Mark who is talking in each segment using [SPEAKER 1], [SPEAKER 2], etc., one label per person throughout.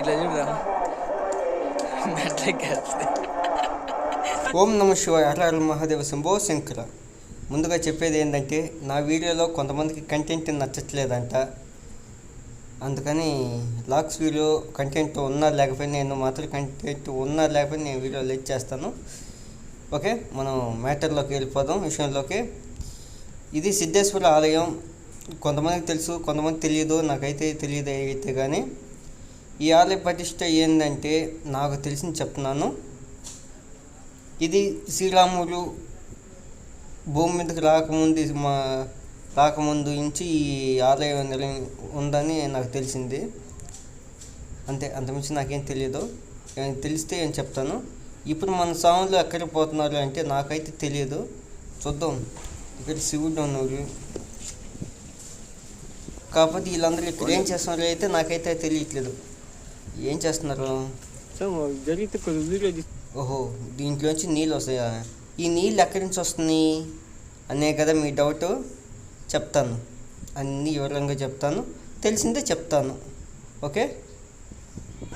[SPEAKER 1] ఇట్లా చూద్దాం.
[SPEAKER 2] ఓం నమ శివాయ హర మహాదేవ శంభో శంకర. ముందుగా చెప్పేది ఏంటంటే నా వీడియోలో కొంతమందికి కంటెంట్ నచ్చట్లేదంట. అందుకని లాక్స్ వీడియో కంటెంట్ ఉన్నా లేకపోయినా నేను మాత్రం కంటెంట్ ఉన్నా లేకపోయినా నేను వీడియో లెట్ చేస్తాను. ఓకే మనం మ్యాటర్లోకి వెళ్ళిపోదాం విషయంలోకి. ఇది సిద్ధేశ్వర ఆలయం. కొంతమందికి తెలుసు కొంతమంది తెలియదు నాకైతే తెలియదు అయితే కానీ ఈ ఆలయ ప్రతిష్ట ఏంటంటే నాకు తెలిసింది చెప్తున్నాను. ఇది శ్రీరాములు భూమి మీదకి రాకముందు మా రాకముందు నుంచి ఈ ఆలయం నిర్మి- ఉందని నాకు తెలిసింది. అంతే అంతమించి నాకేం తెలియదు తెలిస్తే నేను చెప్తాను. ఇప్పుడు మన స్వాములు ఎక్కడికి పోతున్నారు అంటే నాకైతే తెలియదు చూద్దాం. ఇక్కడ శివుడు ఉన్నారు కాకపోతే వీళ్ళందరూ ఇక్కడ ఏం చేస్తున్నారు అయితే నాకైతే తెలియట్లేదు. ఏం చేస్తున్నారు?
[SPEAKER 1] జరిగితే కొద్ది
[SPEAKER 2] ఓహో దీంట్లోంచి నీళ్ళు వస్తాయా? ఈ నీళ్ళు ఎక్కడి నుంచి వస్తున్నాయి? అనే కదా మీ డౌట్. చెప్తాను. అన్నీ వివరంగా చెప్తాను. తెలిసిందే చెప్తాను. ఓకే?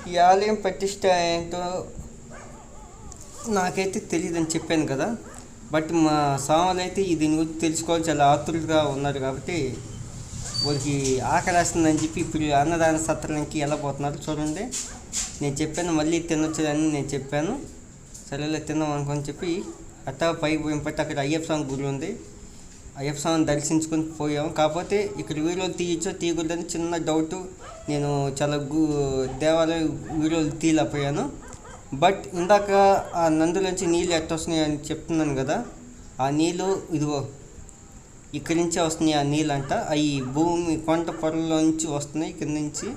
[SPEAKER 2] ఈ ఆలయం ప్రతిష్ట ఏంటో నాకైతే తెలియదని చెప్పాను కదా. బట్ మా సామాన్లు అయితే ఈ దీని గురించి తెలుసుకోవాలి. చాలా ఆతురుగా ఉన్నారు కాబట్టి వాళ్ళకి ఆకలిస్తుందని చెప్పి ఇప్పుడు అన్నదాన సత్రానికి ఎలా పోతున్నారు చూడండి. నేను చెప్పాను మళ్ళీ తినొచ్చుదని నేను చెప్పాను. సరేలే తిన్నాం అనుకొని చెప్పి అట్టా పై పోయినప్పటి అక్కడ అయ్యప్ప స్వామి గుడి ఉంది. అయ్యప్ప స్వామిని దర్శించుకొని పోయాం. కాకపోతే ఇక్కడ వీడియోలు తీయచ్చో తీయకూడదని చిన్న డౌట్ నేను చాలా గు దేవాలయం వీడియోలు తీయలేకపోయాను. బట్ ఇందాక ఆ నందులోంచి నీళ్ళు ఎట్టొస్తున్నాయి అని చెప్తున్నాను కదా. ఆ నీళ్ళు ఇదిగో ఇక్కడి నుంచే వస్తున్నాయి ఆ నీళ్ళంట. అవి భూమి కొంట పొరలోంచి వస్తున్నాయి ఇక్కడి నుంచి.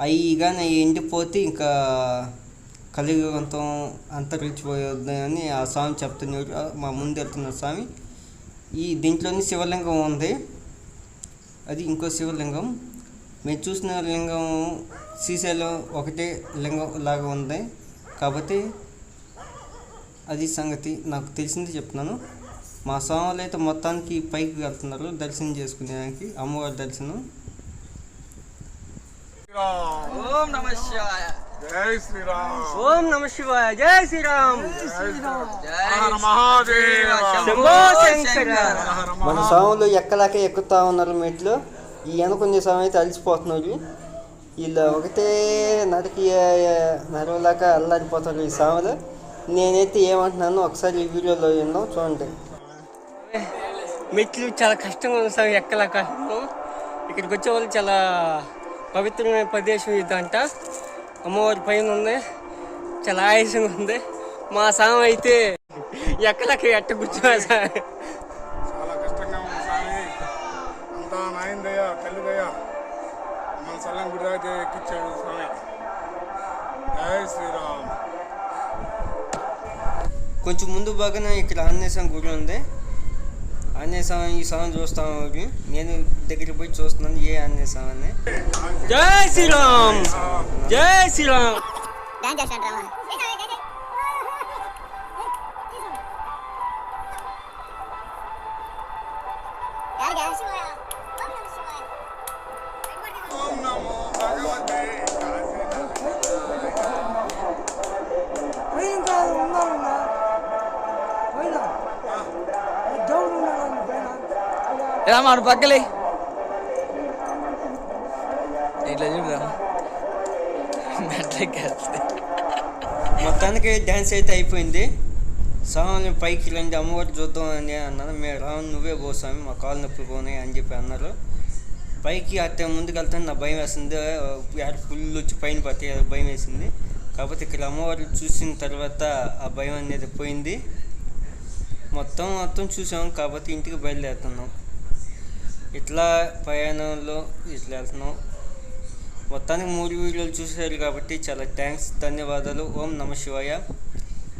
[SPEAKER 2] అవి కానీ ఎండిపోతే ఇంకా కలియుగంతం అంతరించిపోయొద్దని ఆ స్వామి చెప్తున్నారు. మా ముందు వెళ్తున్న స్వామి. ఈ దీంట్లోని శివలింగం ఉంది. అది ఇంకో శివలింగం. మేము చూసిన లింగం శ్రీశైలం ఒకటే లింగం లాగా ఉంది. కాబట్టి అది సంగతి నాకు తెలిసింది చెప్తున్నాను. మా స్వాములు అయితే మొత్తానికి పైకి వెళ్తున్నారు దర్శనం చేసుకునేదానికి అమ్మవారి దర్శనం.
[SPEAKER 1] ఓం నమ శివాయ.
[SPEAKER 3] జై శ్రీరామ్.
[SPEAKER 2] ఓం నమ శివాయ. జై శ్రీరామ్. మన స్వాములు ఎక్కలాకే ఎక్కుతా ఉన్నారు మెట్లు. ఈ వెనకొంది స్వామి అయితే అలసిపోతున్నారు వీళ్ళు ఒకటే నరికి నరవలాక అల్లాడిపోతారు ఈ స్వాములు నేనైతే ఏమంటున్నాను ఒకసారి ఈ వీడియోలో విన్నాం చూడండి. మెట్లు చాలా కష్టంగా ఉంది స్వామి ఎక్కలా కష్టం. ఇక్కడికి వచ్చే వాళ్ళు చాలా పవిత్రమైన ప్రదేశం ఇదంట. అమ్మవారి పైన ఉంది చాలా ఆయాసంగా ఉంది. మా స్వామి అయితే ఎక్కలకి ఎట్ట కూర్చోవాలి స్వామి
[SPEAKER 3] చాలా కష్టంగా ఉంది స్వామి. అంతా నాయనదయ్యా తల్లిదయ్యా. మన సల్లం గుడి దాకా ఎక్కించాడు స్వామి. జై శ్రీరామ్.
[SPEAKER 2] కొంచెం ముందు బాగానే ఇక్కడ ఆంజనేయ గుడి ఉంది. ఆంజనేయ స్వామి ఈ స్వామి చూస్తాము నేను దగ్గరికి పోయి చూస్తున్నాను ఏ ఆంజనేయ స్వామి జై శ్రీరామ్! జై శ్రీరామ్!
[SPEAKER 3] ఓం నమో భగవతే
[SPEAKER 1] ఎలా మాడు పక్కలే ఇట్లా చూడదాం
[SPEAKER 2] మొత్తానికి డ్యాన్స్ అయితే అయిపోయింది. స్వామిని పైకి రండి అమ్మవారు చూద్దాం అని అన్నారు మేము రాను నువ్వే పోసామి స్వామి మా కాలు నొప్పులు పోనాయి అని చెప్పి అన్నారు. పైకి అట్టే ముందుకు వెళ్తాను నా భయం వేసింది యాడ ఫుల్ వచ్చి పైన పట్టి భయం వేసింది. కాకపోతే ఇక్కడ అమ్మవారు చూసిన తర్వాత ఆ భయం అనేది పోయింది. మొత్తం మొత్తం చూసాం కాకపోతే ఇంటికి బయలుదేరుతున్నాం. ఇట్లా ప్రయాణంలో ఇట్లా వెళ్తున్నాం మొత్తానికి మూడు వీడియోలు చూసారు కాబట్టి చాలా థ్యాంక్స్ ధన్యవాదాలు. ఓం నమ శివాయ.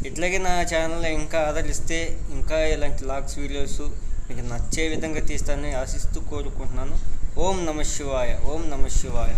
[SPEAKER 2] ఇట్లాగే నా ఛానల్ ఇంకా ఆదరిస్తే ఇంకా ఇలాంటి లాగ్స్ వీడియోస్ మీకు నచ్చే విధంగా తీస్తానని ఆశిస్తూ కోరుకుంటున్నాను. ఓం నమ శివాయ. ఓం నమ శివాయ.